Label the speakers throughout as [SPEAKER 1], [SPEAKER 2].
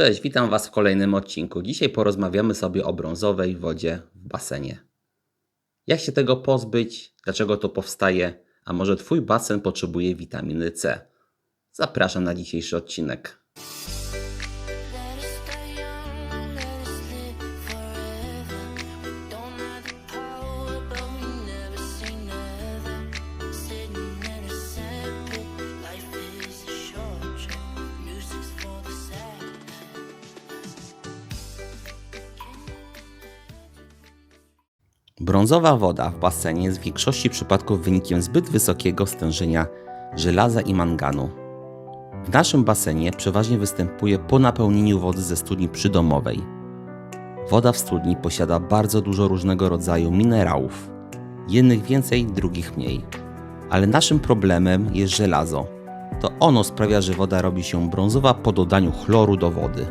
[SPEAKER 1] Cześć, witam Was w kolejnym odcinku. Dzisiaj porozmawiamy sobie o brązowej wodzie w basenie. Jak się tego pozbyć? Dlaczego to powstaje? A może Twój basen potrzebuje witaminy C? Zapraszam na dzisiejszy odcinek. Brązowa woda w basenie jest w większości przypadków wynikiem zbyt wysokiego stężenia żelaza i manganu. W naszym basenie przeważnie występuje po napełnieniu wody ze studni przydomowej. Woda w studni posiada bardzo dużo różnego rodzaju minerałów. Jednych więcej, drugich mniej. Ale naszym problemem jest żelazo. To ono sprawia, że woda robi się brązowa po dodaniu chloru do wody.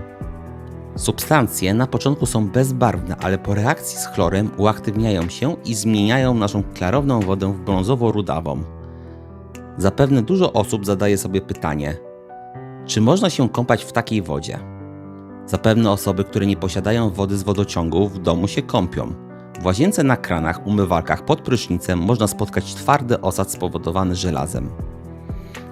[SPEAKER 1] Substancje na początku są bezbarwne, ale po reakcji z chlorem uaktywniają się i zmieniają naszą klarowną wodę w brązowo-rudawą. Zapewne dużo osób zadaje sobie pytanie, czy można się kąpać w takiej wodzie? Zapewne osoby, które nie posiadają wody z wodociągu w domu się kąpią. W łazience na kranach, umywalkach pod prysznicem można spotkać twardy osad spowodowany żelazem.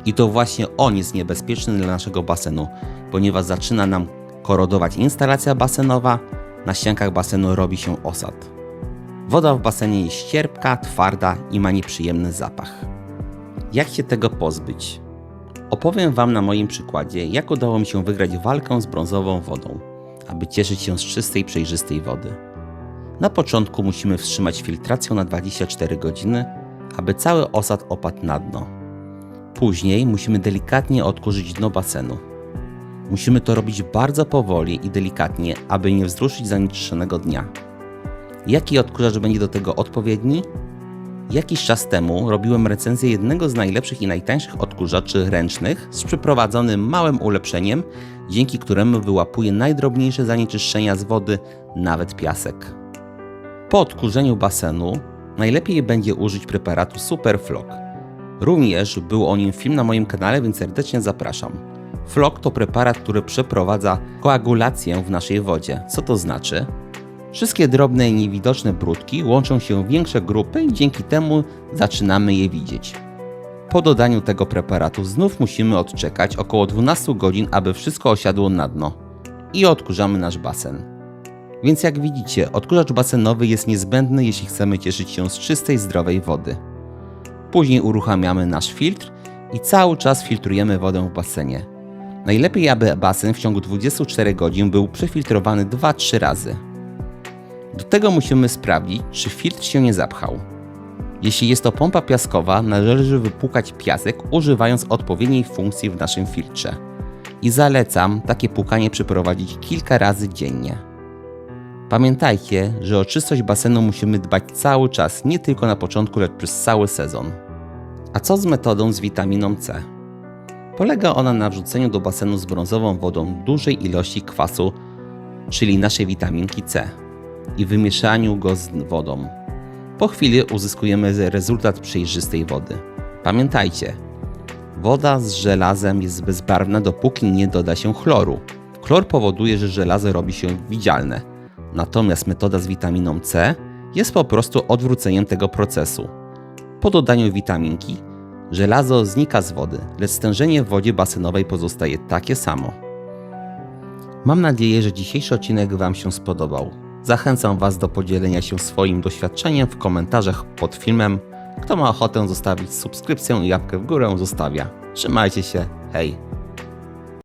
[SPEAKER 1] I to właśnie on jest niebezpieczny dla naszego basenu, ponieważ zaczyna nam korodować instalacja basenowa, na ściankach basenu robi się osad. Woda w basenie jest ścierpka, twarda i ma nieprzyjemny zapach. Jak się tego pozbyć? Opowiem Wam na moim przykładzie, jak udało mi się wygrać walkę z brązową wodą, aby cieszyć się z czystej, przejrzystej wody. Na początku musimy wstrzymać filtrację na 24 godziny, aby cały osad opadł na dno. Później musimy delikatnie odkurzyć dno basenu. Musimy to robić bardzo powoli i delikatnie, aby nie wzruszyć zanieczyszczonego dnia. Jaki odkurzacz będzie do tego odpowiedni? Jakiś czas temu robiłem recenzję jednego z najlepszych i najtańszych odkurzaczy ręcznych z przeprowadzonym małym ulepszeniem, dzięki któremu wyłapuje najdrobniejsze zanieczyszczenia z wody, nawet piasek. Po odkurzeniu basenu najlepiej będzie użyć preparatu Superflock. Również był o nim film na moim kanale, więc serdecznie zapraszam. Flok to preparat, który przeprowadza koagulację w naszej wodzie. Co to znaczy? Wszystkie drobne i niewidoczne brudki łączą się w większe grupy i dzięki temu zaczynamy je widzieć. Po dodaniu tego preparatu znów musimy odczekać około 12 godzin, aby wszystko osiadło na dno i odkurzamy nasz basen. Więc jak widzicie, odkurzacz basenowy jest niezbędny, jeśli chcemy cieszyć się z czystej, zdrowej wody. Później uruchamiamy nasz filtr i cały czas filtrujemy wodę w basenie. Najlepiej, aby basen w ciągu 24 godzin był przefiltrowany 2-3 razy. Do tego musimy sprawdzić, czy filtr się nie zapchał. Jeśli jest to pompa piaskowa, należy wypłukać piasek używając odpowiedniej funkcji w naszym filtrze. I zalecam takie płukanie przeprowadzić kilka razy dziennie. Pamiętajcie, że o czystość basenu musimy dbać cały czas, nie tylko na początku, lecz przez cały sezon. A co z metodą z witaminą C? Polega ona na wrzuceniu do basenu z brązową wodą dużej ilości kwasu, czyli naszej witaminki C, i wymieszaniu go z wodą. Po chwili uzyskujemy rezultat przejrzystej wody. Pamiętajcie, woda z żelazem jest bezbarwna, dopóki nie doda się chloru. Chlor powoduje, że żelazo robi się widzialne, natomiast metoda z witaminą C jest po prostu odwróceniem tego procesu. Po dodaniu witaminki Żelazo znika z wody, lecz stężenie w wodzie basenowej pozostaje takie samo. Mam nadzieję, że dzisiejszy odcinek Wam się spodobał. Zachęcam Was do podzielenia się swoim doświadczeniem w komentarzach pod filmem. Kto ma ochotę zostawić subskrypcję i łapkę w górę, zostawia. Trzymajcie się, hej!